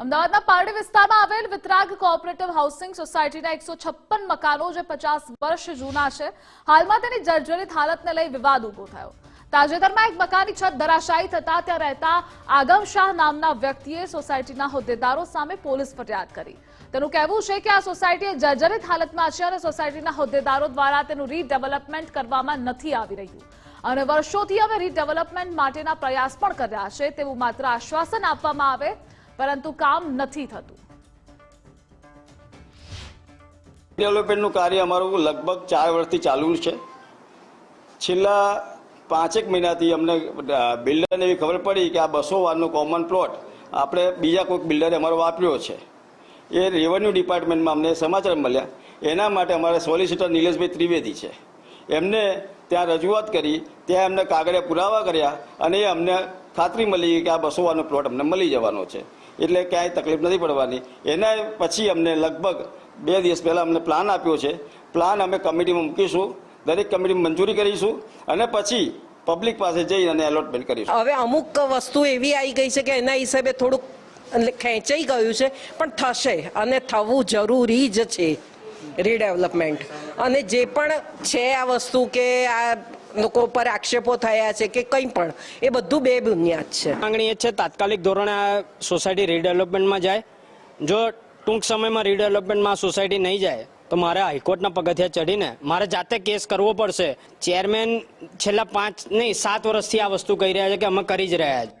અમદાવાદના પારડી વિસ્તારમાં આવેલ વિતરાગ કોઓપરેટિવ હાઉસિંગ સોસાયટીના એકસો છપ્પન મકાનો જે પચાસ વર્ષ જૂના છે, હાલમાં તેની જર્જરિત હાલતને લઈ વિવાદ ઊભો થયો. તાજેતરમાં એક મકાનની છત ધરાશાયી થતા ત્યાં રહેતા આગમ શાહ નામના વ્યક્તિએ સોસાયટીના હોદ્દેદારો સામે પોલીસ ફરિયાદ કરી. તેનું કહેવું છે કે આ સોસાયટી જર્જરિત હાલતમાં છે અને સોસાયટીના હોદ્દેદારો દ્વારા તેનું રીડેવલપમેન્ટ કરવામાં નથી આવી રહ્યું. અને વર્ષોથી હવે રીડેવલપમેન્ટ માટેના પ્રયાસ પણ કર્યા છે, તેવું માત્ર આશ્વાસન આપવામાં આવે પરંતુ કામ નથી થતું. ડેવલપમેન્ટનું કાર્ય અમારું લગભગ ચાર વર્ષથી ચાલુ છે. છેલ્લા પાંચેક મહિનાથી અમને બિલ્ડરને એવી ખબર પડી કે આ બસો વારનો કોમન પ્લોટ આપણે બીજા કોઈક બિલ્ડરે અમારો વાપર્યો છે. એ રેવન્યુ ડિપાર્ટમેન્ટમાં અમને સમાચાર મળ્યા. એના માટે અમારા સોલિસિટર નિલેશભાઈ ત્રિવેદી છે. એમને ત્યાં રજૂઆત કરી, ત્યાં એમને કાગળિયા પુરાવા કર્યા અને એ અમને ખાતરી મળી કે આ બસોવાનો પ્લોટ અમને મળી જવાનો છે. એટલે ક્યાંય તકલીફ નથી પડવાની. એના પછી અમને લગભગ બે દિવસ પહેલાં અમને પ્લાન આપ્યો છે. પ્લાન અમે કમિટીમાં મૂકીશું, દરેક કમિટી મંજૂરી કરીશું અને પછી પબ્લિક પાસે જઈ અને એલોટમેન્ટ કરીશું. હવે અમુક વસ્તુ એવી આવી ગઈ છે કે એના હિસાબે થોડુંક ખેંચાઈ ગયું છે, પણ થશે અને થવું જરૂરી જ છે. રીડેવલપમેન્ટ અને જે પણ છે આ વસ્તુ કે આ લોકો પર આક્ષેપો થયા છે કે કંઈ પણ, એ બધું બે બુનિયાદ છે. માંગણી એ છે, તાત્કાલિક ધોરણે આ સોસાયટી રીડેવલપમેન્ટમાં જાય. જો ટૂંક સમયમાં રીડેવલપમેન્ટમાં સોસાયટી નહીં જાય, તો મારે હાઈકોર્ટના પગથિયા ચડીને મારે જાતે કેસ કરવો પડશે. ચેરમેન છેલ્લા પાંચ નહીં, સાત વર્ષથી આ વસ્તુ કહી રહ્યા છે કે અમે કરી જ રહ્યા છે.